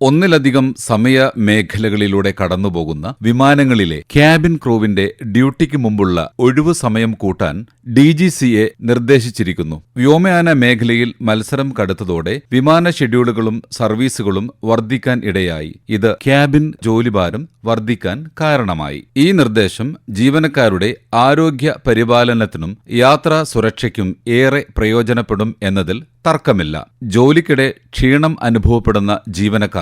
ഒന്നിലധികം സമയ മേഖലകളിലൂടെ കടന്നുപോകുന്ന വിമാനങ്ങളിലെ ക്യാബിൻ ക്രൂവിന്റെ ഡ്യൂട്ടിക്ക് മുമ്പുള്ള ഒഴിവു സമയം കൂട്ടാൻ ഡി ജി സിയെ നിർദ്ദേശിച്ചിരിക്കുന്നു. വ്യോമയാന മേഖലയിൽ മത്സരം കടുത്തതോടെ വിമാന ഷെഡ്യൂളുകളും സർവീസുകളും വർദ്ധിക്കാൻ ഇടയായി. ഇത് ക്യാബിൻ ജോലിഭാരം വർദ്ധിക്കാൻ കാരണമായി. ഈ നിർദ്ദേശം ജീവനക്കാരുടെ ആരോഗ്യ പരിപാലനത്തിനും യാത്രാ സുരക്ഷയ്ക്കും ഏറെ പ്രയോജനപ്പെടും എന്നതിൽ തർക്കമില്ല. ജോലിക്കിടെ ക്ഷീണം അനുഭവപ്പെടുന്ന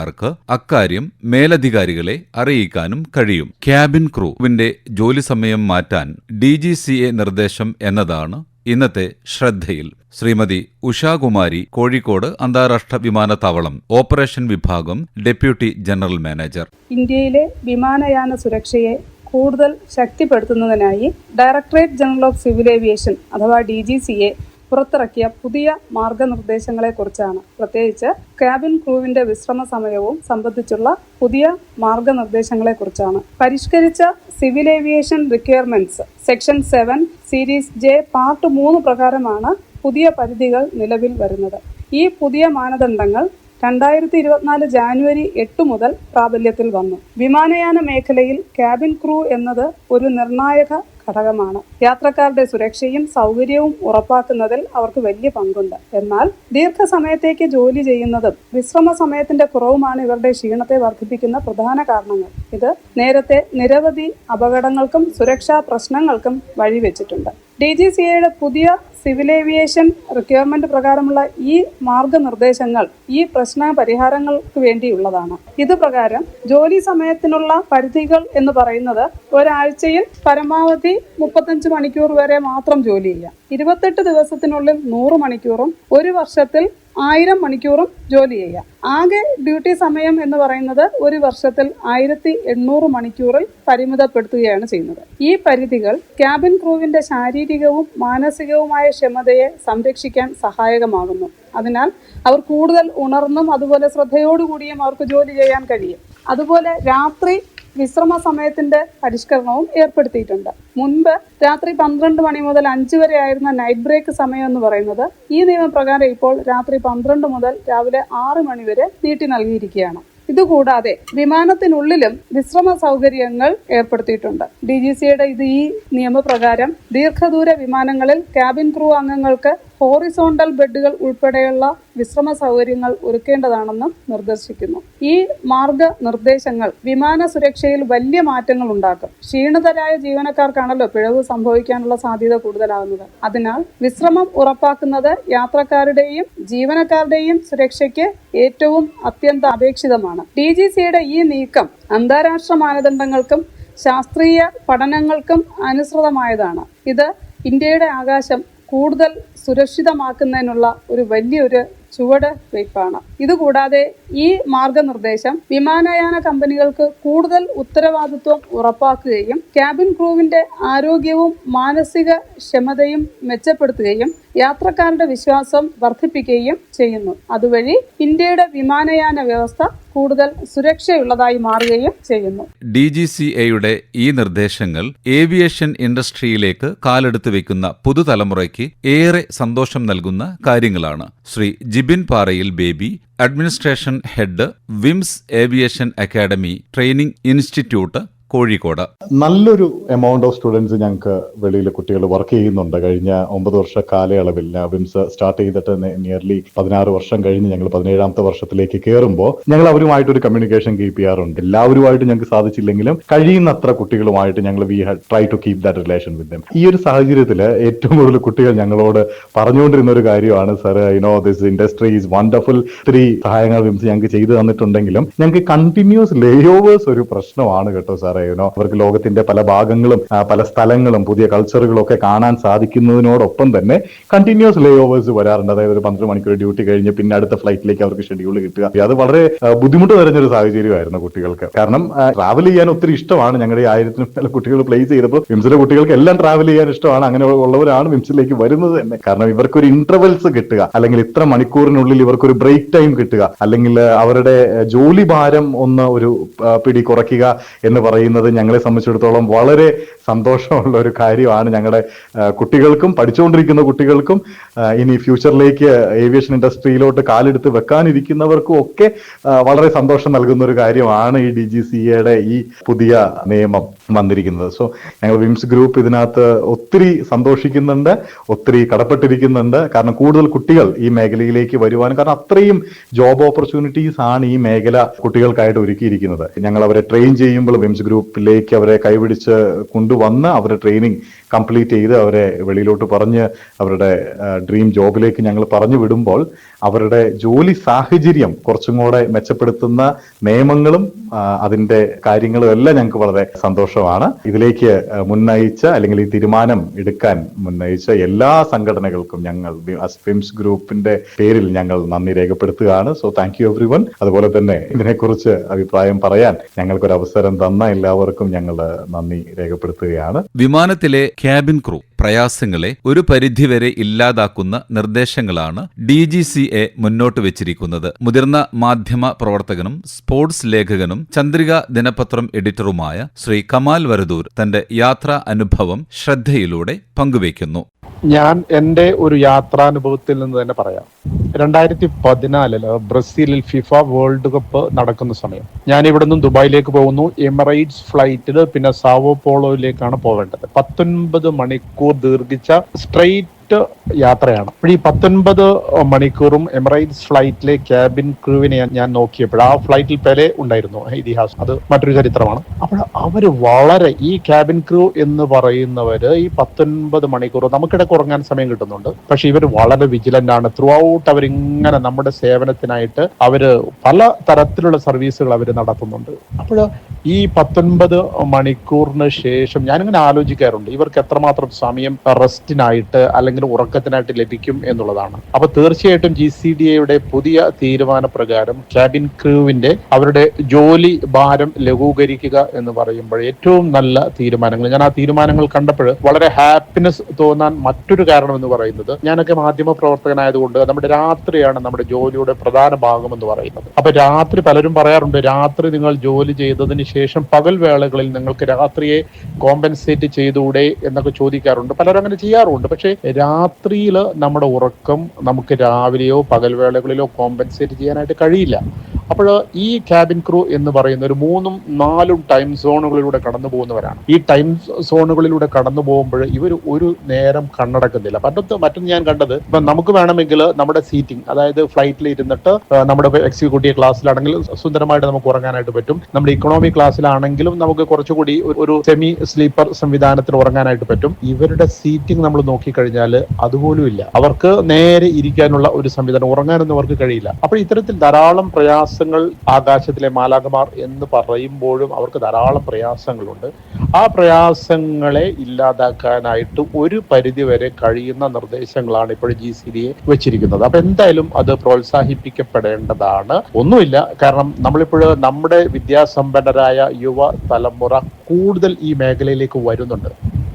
ജീവനക്കാർക്ക് അക്കാര്യം മേലധികാരികളെ അറിയിക്കാനും കഴിയും. ക്യാബിൻ ക്രൂവിന്റെ ജോലി സമയം മാറ്റാൻ ഡി ജി സി എ നിർദ്ദേശം എന്നതാണ് ഇന്നത്തെ ശ്രദ്ധയിൽ. ശ്രീമതി ഉഷാകുമാരി കോഴിക്കോട് അന്താരാഷ്ട്ര വിമാനത്താവളം ഓപ്പറേഷൻ വിഭാഗം ഡെപ്യൂട്ടി ജനറൽ മാനേജർ. ഇന്ത്യയിലെ വിമാനയാന സുരക്ഷയെ കൂടുതൽ ശക്തിപ്പെടുത്തുന്നതിനായി directorate general of civil aviation അഥവാ ഡി ജി സി എ പുറത്തിറക്കിയ പുതിയ മാർഗനിർദ്ദേശങ്ങളെക്കുറിച്ചാണ്. പ്രത്യേകിച്ച് ക്യാബിൻ ക്രൂവിന്റെ വിശ്രമ സമയവും സംബന്ധിച്ചുള്ള പുതിയ മാർഗനിർദ്ദേശങ്ങളെക്കുറിച്ചാണ്. പരിഷ്കരിച്ച civil aviation requirements section seven series J part മൂന്ന് പ്രകാരമാണ് പുതിയ പരിധികൾ നിലവിൽ വരുന്നത്. ഈ പുതിയ മാനദണ്ഡങ്ങൾ രണ്ടായിരത്തി ഇരുപത്തിനാല് ജാനുവരി എട്ട് മുതൽ പ്രാബല്യത്തിൽ വന്നു. വിമാനയാന മേഖലയിൽ ക്യാബിൻ ക്രൂ എന്നത് ഒരു നിർണായക ഘടകമാണ്. യാത്രക്കാരുടെ സുരക്ഷയും സൗകര്യവും ഉറപ്പാക്കുന്നതിൽ അവർക്ക് വലിയ പങ്കുണ്ട്. എന്നാൽ ദീർഘസമയത്തേക്ക് ജോലി ചെയ്യുന്നതും വിശ്രമ സമയത്തിന്റെ കുറവുമാണ് ഇവരുടെ ക്ഷീണത്തെ വർദ്ധിപ്പിക്കുന്ന പ്രധാന കാരണങ്ങൾ. ഇത് നേരത്തെ നിരവധി അപകടങ്ങൾക്കും സുരക്ഷാ പ്രശ്നങ്ങൾക്കും വഴിവെച്ചിട്ടുണ്ട്. ഡി ജി സി എയുടെ പുതിയ സിവിൽ ഏവിയേഷൻ റിക്വയർമെന്റ് പ്രകാരമുള്ള ഈ മാർഗനിർദ്ദേശങ്ങൾ ഈ പ്രശ്ന പരിഹാരങ്ങൾക്ക് വേണ്ടിയുള്ളതാണ്. ഇത് പ്രകാരം ജോലി സമയത്തിനുള്ള പരിധികൾ എന്ന് പറയുന്നത് ഒരാഴ്ചയിൽ പരമാവധി മുപ്പത്തഞ്ച് മണിക്കൂർ വരെ മാത്രം ജോലി ചെയ്യാം ഇരുപത്തെട്ട് ദിവസത്തിനുള്ളിൽ നൂറ് മണിക്കൂറും ഒരു വർഷത്തിൽ ആയിരം മണിക്കൂറും ജോലി ചെയ്യാം ആകെ ഡ്യൂട്ടി സമയം എന്ന് പറയുന്നത് ഒരു വർഷത്തിൽ ആയിരത്തി എണ്ണൂറ് മണിക്കൂറിൽ പരിമിതപ്പെടുത്തുകയാണ് ചെയ്യുന്നത്. ഈ പരിധികൾ ക്യാബിൻ ക്രൂവിന്റെ ശാരീരികവും മാനസികവുമായ ക്ഷമതയെ സംരക്ഷിക്കാൻ സഹായകമാകുന്നു. അതിനാൽ അവർ കൂടുതൽ ഉണർന്നും അതുപോലെ ശ്രദ്ധയോടുകൂടിയും അവർക്ക് ജോലി ചെയ്യാൻ കഴിയും. അതുപോലെ രാത്രി വിശ്രമ സമയത്തിന്റെ പരിഷ്കരണവും ഏർപ്പെടുത്തിയിട്ടുണ്ട്. മുൻപ് രാത്രി പന്ത്രണ്ട് മണി മുതൽ അഞ്ച് വരെ ആയിരുന്ന നൈറ്റ് ബ്രേക്ക് സമയം എന്ന് പറയുന്നത് ഈ നിയമപ്രകാരം ഇപ്പോൾ രാത്രി പന്ത്രണ്ട് മുതൽ രാവിലെ ആറ് മണി വരെ നീട്ടി നൽകിയിരിക്കുകയാണ്. ഇതുകൂടാതെ വിമാനത്തിനുള്ളിലും വിശ്രമ സൗകര്യങ്ങൾ ഏർപ്പെടുത്തിയിട്ടുണ്ട്. ഡി ജി സിയുടെ ഇത് ഈ നിയമപ്രകാരം ദീർഘദൂര വിമാനങ്ങളിൽ ക്യാബിൻ ക്രൂ അംഗങ്ങൾക്ക് ഹോറിസോണ്ടൽ ബെഡുകൾ ഉൾപ്പെടെയുള്ള വിശ്രമ സൗകര്യങ്ങൾ ഒരുക്കേണ്ടതാണെന്നും നിർദ്ദേശിക്കുന്നു. ഈ മാർഗനിർദ്ദേശങ്ങൾ വിമാന സുരക്ഷയിൽ വലിയ മാറ്റങ്ങൾ ഉണ്ടാക്കും. ക്ഷീണിതരായ ജീവനക്കാർക്കാണല്ലോ പിഴവ് സംഭവിക്കാനുള്ള സാധ്യത കൂടുതലാകുന്നത്. അതിനാൽ വിശ്രമം ഉറപ്പാക്കുന്നത് യാത്രക്കാരുടെയും ജീവനക്കാരുടെയും സുരക്ഷയ്ക്ക് ഏറ്റവും അത്യന്ത അപേക്ഷിതമാണ്. ഡി ജി സിയുടെ ഈ നീക്കം അന്താരാഷ്ട്ര മാനദണ്ഡങ്ങൾക്കും ശാസ്ത്രീയ പഠനങ്ങൾക്കും അനുസൃതമായതാണ്. ഇത് ഇന്ത്യയുടെ ആകാശം കൂടുതൽ സുരക്ഷിതമാക്കുന്നതിനുള്ള ഒരു വലിയൊരു ചുവട് വയ്പ്പാണ്. ഇതുകൂടാതെ ഈ മാർഗനിർദ്ദേശം വിമാനയാന കമ്പനികൾക്ക് കൂടുതൽ ഉത്തരവാദിത്വം ഉറപ്പാക്കുകയും ക്യാബിൻ ക്രൂവിന്റെ ആരോഗ്യവും മാനസിക ക്ഷമതയും മെച്ചപ്പെടുത്തുകയും യാത്രക്കാരുടെ വിശ്വാസം വർദ്ധിപ്പിക്കുകയും ചെയ്യുന്നു. അതുവഴി ഇന്ത്യയുടെ വിമാനയാന വ്യവസ്ഥ കൂടുതൽ സുരക്ഷയുള്ളതായി മാറുകയും ചെയ്യുന്നു. ഡി ജി സി എയുടെ ഈ നിർദ്ദേശങ്ങൾ ഏവിയേഷൻ ഇൻഡസ്ട്രിയിലേക്ക് കാലെടുത്ത് വെക്കുന്ന പുതുതലമുറയ്ക്ക് ഏറെ സന്തോഷം നൽകുന്ന കാര്യങ്ങളാണ്. ശ്രീ ജിബിൻ പാറയിൽ ബേബി അഡ്മിനിസ്ട്രേഷൻ ഹെഡ് വിംസ് aviation academy training institute Kozhikode. നല്ലൊരു എമൗണ്ട് ഓഫ് സ്റ്റുഡൻസ് ഞങ്ങൾക്ക് വെളിയിലെ കുട്ടികൾ വർക്ക് ചെയ്യുന്നുണ്ട്. കഴിഞ്ഞ ഒമ്പത് വർഷ കാലയളവിൽ വിംസ് സ്റ്റാർട്ട് ചെയ്തിട്ട് നിയർലി പതിനാറ് വർഷം കഴിഞ്ഞ് ഞങ്ങൾ പതിനേഴാമത്തെ വർഷത്തിലേക്ക് കയറുമ്പോൾ ഞങ്ങൾ അവരുമായിട്ട് ഒരു കമ്മ്യൂണിക്കേഷൻ കീപ്പ് ചെയ്യാറുണ്ട്. എല്ലാവരുമായിട്ട് ഞങ്ങൾക്ക് സാധിച്ചില്ലെങ്കിലും കഴിയുന്നത്ര കുട്ടികളുമായിട്ട് ഞങ്ങൾ we try to keep that relation with them ഈ ഒരു സാഹചര്യത്തിൽ ഏറ്റവും കൂടുതൽ കുട്ടികൾ ഞങ്ങളോട് പറഞ്ഞുകൊണ്ടിരുന്ന ഒരു കാര്യമാണ് sir you know this industry is wonderful ഒത്തിരി സഹായങ്ങൾ വിംസ് ഞങ്ങൾക്ക് ചെയ്തു തന്നിട്ടുണ്ടെങ്കിലും ഞങ്ങൾക്ക് കണ്ടിന്യൂസ് ലേ ഓവേഴ്സ് ഒരു പ്രശ്നമാണ് കേട്ടോ സാറേ. യുനോ അവർക്ക് ലോകത്തിന്റെ പല ഭാഗങ്ങളും പല സ്ഥലങ്ങളും പുതിയ കൾച്ചറുകളും ഒക്കെ കാണാൻ സാധിക്കുന്നതിനോടൊപ്പം തന്നെ കണ്ടിന്യൂസ് ലേ ഓവേഴ്സ് വരാറുണ്ട്. അതായത് ഒരു പന്ത്രണ്ട് മണിക്കൂർ ഡ്യൂട്ടി കഴിഞ്ഞ് പിന്നെ അടുത്ത ഫ്ലൈറ്റിലേക്ക് അവർക്ക് ഷെഡ്യൂൾ കിട്ടുക. അത് വളരെ ബുദ്ധിമുട്ട് നിറഞ്ഞൊരു സാഹചര്യമായിരുന്നു കുട്ടികൾക്ക്. കാരണം ട്രാവൽ ചെയ്യാൻ ഒത്തിരി ഇഷ്ടമാണ്. ഞങ്ങളുടെ ആയിരത്തിന് മേലെ കുട്ടികൾ പ്ലേസ് ചെയ്തപ്പോൾ വിംസിലെ കുട്ടികൾക്ക് എല്ലാം ട്രാവൽ ചെയ്യാൻ ഇഷ്ടമാണ്. അങ്ങനെ ഉള്ളവരാണ് വിംസിലേക്ക് വരുന്നത് തന്നെ. കാരണം ഇവർക്ക് ഒരു ഇന്റർവെൽസ് കിട്ടുക. അല്ലെങ്കിൽ ഇത്ര മണിക്കൂറിനുള്ളിൽ ഇവർക്ക് ഒരു ബ്രേക്ക് ടൈം കിട്ടുക. അല്ലെങ്കിൽ അവരുടെ ജോലി ഭാരം ഒന്ന് ഒരു പിടി കുറയ്ക്കുക എന്ന് പറയുന്നത് ഞങ്ങളെ സംബന്ധിച്ചിടത്തോളം വളരെ സന്തോഷമുള്ള ഒരു കാര്യമാണ് ഞങ്ങളുടെ കുട്ടികൾക്കും പഠിച്ചുകൊണ്ടിരിക്കുന്ന കുട്ടികൾക്കും ഇനി ഫ്യൂച്ചറിലേക്ക് ഏവിയേഷൻ ഇൻഡസ്ട്രിയിലോട്ട് കാലെടുത്ത് വെക്കാനിരിക്കുന്നവർക്കും ഒക്കെ വളരെ സന്തോഷം നൽകുന്ന ഒരു കാര്യമാണ് ഈ ഡി ജി സി എയുടെ ഈ പുതിയ നിയമം വന്നിരിക്കുന്നത്. സോ ഞങ്ങൾ വിംസ് ഗ്രൂപ്പ് ഇതിനകത്ത് ഒത്തിരി സന്തോഷിക്കുന്നുണ്ട് ഒത്തിരി കടപ്പെട്ടിരിക്കുന്നുണ്ട്. കാരണം കൂടുതൽ കുട്ടികൾ ഈ മേഖലയിലേക്ക് വരുവാനും കാരണം അത്രയും ജോബ് ഓപ്പർച്യൂണിറ്റീസ് ആണ് ഈ മേഖല കുട്ടികൾക്കായിട്ട് ഒരുക്കിയിരിക്കുന്നത്. ഞങ്ങൾ അവരെ ട്രെയിൻ ചെയ്യുമ്പോൾ വിംസ് ഗ്രൂപ്പിലേക്ക് അവരെ കൈപിടിച്ച് കൊണ്ടുവന്ന് അവരുടെ ട്രെയിനിങ് കംപ്ലീറ്റ് ചെയ്ത് അവരെ വെളിയിലോട്ട് പറഞ്ഞ് അവരുടെ ഡ്രീം ജോബിലേക്ക് ഞങ്ങൾ പറഞ്ഞു വിടുമ്പോൾ അവരുടെ ജോലി സാഹചര്യം കുറച്ചും കൂടെ മെച്ചപ്പെടുത്തുന്ന നിയമങ്ങളും അതിന്റെ കാര്യങ്ങളും എല്ലാം ഞങ്ങൾക്ക് വളരെ സന്തോഷമാണ്. ഇതിലേക്ക് മുന്നയിച്ച അല്ലെങ്കിൽ ഈ തീരുമാനം എടുക്കാൻ മുന്നയിച്ച എല്ലാ സംഘടനകൾക്കും ഞങ്ങൾ അസ്ഫിംസ് ഗ്രൂപ്പിന്റെ പേരിൽ ഞങ്ങൾ നന്ദി രേഖപ്പെടുത്തുകയാണ്. So thank you everyone അതുപോലെ തന്നെ ഇതിനെക്കുറിച്ച് അഭിപ്രായം പറയാൻ ഞങ്ങൾക്കൊരു അവസരം തന്ന എല്ലാവർക്കും ഞങ്ങൾ നന്ദി രേഖപ്പെടുത്തുകയാണ്. വിമാനത്തിലെ ക്യാബിൻ ക്രൂ പ്രയാസങ്ങളെ ഒരു പരിധിവരെ ഇല്ലാതാക്കുന്ന നിർദ്ദേശങ്ങളാണ് ഡി ജി സി എ മുന്നോട്ട് വെച്ചിരിക്കുന്നത്. മുതിർന്ന മാധ്യമ പ്രവർത്തകനും സ്പോർട്സ് ലേഖകനും ചന്ദ്രിക ദിനപത്രം എഡിറ്ററുമായ ശ്രീ കമാൽ വരദൂർ തന്റെ യാത്രാ അനുഭവം ശ്രദ്ധയിലൂടെ പങ്കുവയ്ക്കുന്നു. ഞാൻ എന്റെ ഒരു യാത്രാനുഭവത്തിൽ നിന്ന് തന്നെ പറയാം. രണ്ടായിരത്തി പതിനാലിൽ ബ്രസീലിൽ ഫിഫ വേൾഡ് കപ്പ് നടക്കുന്ന സമയം. ഞാൻ ഇവിടെ നിന്നും ദുബായിലേക്ക് പോകുന്നു. എമിറേറ്റ്സ് ഫ്ലൈറ്റിൽ പിന്നെ സാവോ പോളോയിലേക്കാണ് പോവേണ്ടത്. പത്തൊൻപത് മണിക്കൂർ ദീർഘിച്ച സ്ട്രെയിറ്റ് യാത്രയാണ്. അപ്പോൾ ഈ പത്തൊൻപത് മണിക്കൂറും എമിറേറ്റ്സ് ഫ്ലൈറ്റിലെ ക്യാബിൻ ക്രൂവിനെ ഞാൻ- നോക്കിയപ്പോൾ ആ ഫ്ലൈറ്റിൽ പെലെ ഉണ്ടായിരുന്നു. ഇതിഹാസം. അത് മറ്റൊരു ചരിത്രമാണ്. അപ്പോൾ അവർ വളരെ ഈ ക്യാബിൻ ക്രൂ എന്ന് പറയുന്നവര് ഈ പത്തൊൻപത് മണിക്കൂർ നമുക്കിടയ്ക്ക് ഉറങ്ങാൻ സമയം കിട്ടുന്നുണ്ട്. പക്ഷെ ഇവർ വളരെ വിജിലന്റ് ആണ്. ത്രൂ ഔട്ട് അവരിങ്ങനെ നമ്മുടെ സേവനത്തിനായിട്ട് അവർ പല തരത്തിലുള്ള സർവീസുകൾ അവർ നടത്തുന്നുണ്ട്. അപ്പോൾ ഈ പത്തൊൻപത് മണിക്കൂറിന് ശേഷം ഞാനിങ്ങനെ ആലോചിക്കാറുണ്ട്. ഇവർക്ക് എത്രമാത്രം സമയം റെസ്റ്റിനായിട്ട് അല്ലെങ്കിൽ ഉറക്കത്തിനായിട്ട് ലഭിക്കും എന്നുള്ളതാണ്. അപ്പൊ തീർച്ചയായിട്ടും ജി സി ഡി എയുടെ പുതിയ തീരുമാന പ്രകാരം ക്യാബിൻ ക്രൂവിന്റെ അവരുടെ ജോലി ഭാരം ലഘൂകരിക്കുക എന്ന് പറയുമ്പോൾ ഏറ്റവും നല്ല തീരുമാനങ്ങൾ. ഞാൻ ആ തീരുമാനങ്ങൾ കണ്ടപ്പോൾ വളരെ ഹാപ്പിനെസ് തോന്നാൻ മറ്റൊരു കാരണം എന്ന് പറയുന്നത് ഞാനൊക്കെ മാധ്യമ പ്രവർത്തകനായതുകൊണ്ട് നമ്മുടെ രാത്രിയാണ് നമ്മുടെ ജോലിയുടെ പ്രധാന ഭാഗം എന്ന് പറയുന്നത്. അപ്പൊ രാത്രി പലരും പറയാറുണ്ട് രാത്രി നിങ്ങൾ ജോലി ചെയ്തതിന് ശേഷം പകൽ വേളകളിൽ നിങ്ങൾക്ക് രാത്രിയെ കോമ്പൻസേറ്റ് ചെയ്തുകൂടെ എന്നൊക്കെ ചോദിക്കാറുണ്ട്. പലരും അങ്ങനെ ചെയ്യാറുണ്ട്. പക്ഷേ രാത്രിയിൽ നമ്മുടെ ഉറക്കം നമുക്ക് രാവിലെയോ പകൽ വേളകളിലോ കോമ്പൻസേറ്റ് ചെയ്യാനായിട്ട് കഴിയില്ല. അപ്പോൾ ഈ ക്യാബിൻ ക്രൂ എന്ന് പറയുന്ന ഒരു മൂന്നും നാലും ടൈം സോണുകളിലൂടെ കടന്നു പോകുന്നവരാണ്. ഈ ടൈം സോണുകളിലൂടെ കടന്നു പോകുമ്പോൾ ഇവർ ഒരു നേരം കണ്ണടക്കുന്നില്ല. പണ്ടത്ത് മറ്റൊന്ന് ഞാൻ കണ്ടത് ഇപ്പൊ നമുക്ക് വേണമെങ്കിൽ നമ്മുടെ സീറ്റിംഗ് അതായത് ഫ്ലൈറ്റിൽ ഇരുന്നിട്ട് നമ്മുടെ എക്സിക്യൂട്ടീവ് ക്ലാസ്സിലാണെങ്കിൽ സുന്ദരമായിട്ട് നമുക്ക് ഉറങ്ങാനായിട്ട് പറ്റും. നമ്മുടെ ഇക്കണോമി ക്ലാസ്സിലാണെങ്കിലും നമുക്ക് കുറച്ചുകൂടി ഒരു- സെമി സ്ലീപ്പർ സംവിധാനത്തിൽ ഉറങ്ങാനായിട്ട് പറ്റും. ഇവരുടെ സീറ്റിംഗ് നമ്മൾ നോക്കിക്കഴിഞ്ഞാൽ അതുപോലും ഇല്ല. അവർക്ക് നേരെ ഇരിക്കാനുള്ള ഒരു സംവിധാനം ഉറങ്ങാനൊന്നും അവർക്ക് കഴിയില്ല. അപ്പോൾ ഇത്തരത്തിൽ ധാരാളം പ്രയാസങ്ങൾ ആകാശത്തിലെ മാലാകമാർ എന്ന് പറയുമ്പോഴും അവർക്ക് ധാരാളം പ്രയാസങ്ങളുണ്ട്. ആ പ്രയാസങ്ങളെ ഇല്ലാതാക്കാനായിട്ട് ഒരു പരിധിവരെ കഴിയുന്ന നിർദ്ദേശങ്ങളാണ് ഇപ്പോൾ ജി സി ഡി എ വെച്ചിരിക്കുന്നത്. അപ്പൊ എന്തായാലും അത് പ്രോത്സാഹിപ്പിക്കപ്പെടേണ്ടതാണ്. ഒന്നുമില്ല. കാരണം നമ്മളിപ്പോൾ നമ്മുടെ വിദ്യാസമ്പന്നരായ യുവ തലമുറ കൂടുതൽ ഈ മേഖലയിലേക്ക് വരുന്നുണ്ട്.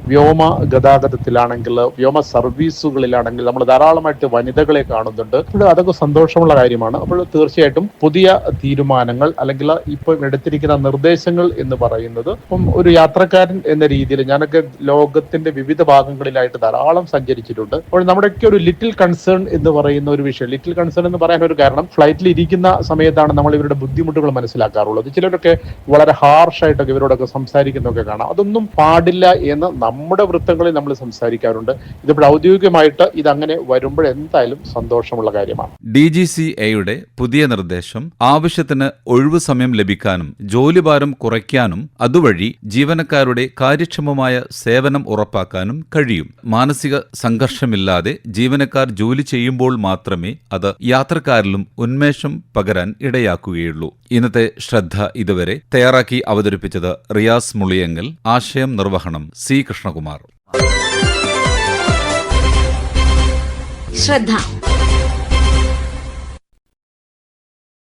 വ്യോമ ഗതാഗതത്തിലാണെങ്കിൽ വ്യോമ സർവീസുകളിലാണെങ്കിൽ നമ്മൾ ധാരാളമായിട്ട് വനിതകളെ കാണുന്നുണ്ട്. അപ്പോൾ അതൊക്കെ സന്തോഷമുള്ള കാര്യമാണ്. അപ്പോൾ തീർച്ചയായിട്ടും പുതിയ തീരുമാനങ്ങൾ അല്ലെങ്കിൽ ഇപ്പോൾ എടുത്തിരിക്കുന്ന നിർദ്ദേശങ്ങൾ എന്ന് പറയുന്നത് ഇപ്പം ഒരു യാത്രക്കാരൻ എന്ന രീതിയിൽ ഞാനൊക്കെ ലോകത്തിന്റെ വിവിധ ഭാഗങ്ങളിലായിട്ട് ധാരാളം സഞ്ചരിച്ചിട്ടുണ്ട്. അപ്പോൾ നമ്മുടെയൊക്കെ ഒരു ലിറ്റിൽ കൺസേൺ എന്ന് പറയുന്ന ഒരു വിഷയം ലിറ്റിൽ കൺസേൺ എന്ന് പറയാൻ ഒരു കാരണം ഫ്ലൈറ്റിൽ ഇരിക്കുന്ന സമയത്താണ് നമ്മൾ ഇവരുടെ ബുദ്ധിമുട്ടുകൾ മനസ്സിലാക്കാറുള്ളത്. ചിലരൊക്കെ വളരെ ഹാർഷായിട്ടൊക്കെ ഇവരോടൊക്കെ സംസാരിക്കുന്നൊക്കെ കാണാം. അതൊന്നും പാടില്ല എന്ന് നമ്മൾ നമ്മുടെ വൃത്തങ്ങളിൽ നമ്മൾ സംസാരിക്കാറുണ്ട്. ഇതിപ്പോൾ ഔദ്യോഗികമായിട്ട് ഇതങ്ങനെ വരുമ്പോൾ എന്തായാലും സന്തോഷമുള്ള കാര്യമാണ്. ഡി ജി സി എയുടെ പുതിയ നിർദ്ദേശം ആവശ്യത്തിന് ഒഴിവു സമയം ലഭിക്കാനും ജോലിഭാരം കുറയ്ക്കാനും അതുവഴി ജീവനക്കാരുടെ കാര്യക്ഷമമായ സേവനം ഉറപ്പാക്കാനും കഴിയും. മാനസിക സംഘർഷമില്ലാതെ ജീവനക്കാർ ജോലി ചെയ്യുമ്പോൾ മാത്രമേ അത് യാത്രക്കാരിലും ഉന്മേഷം പകരാൻ ഇടയാക്കുകയുള്ളൂ. ഇന്നത്തെ ശ്രദ്ധ ഇതുവരെ തയ്യാറാക്കി അവതരിപ്പിച്ചത് റിയാസ് മുളിയങ്ങൽ ആശയം നിർവഹണം സി കൃഷ്ണകുമാർ ശ്രദ്ധ.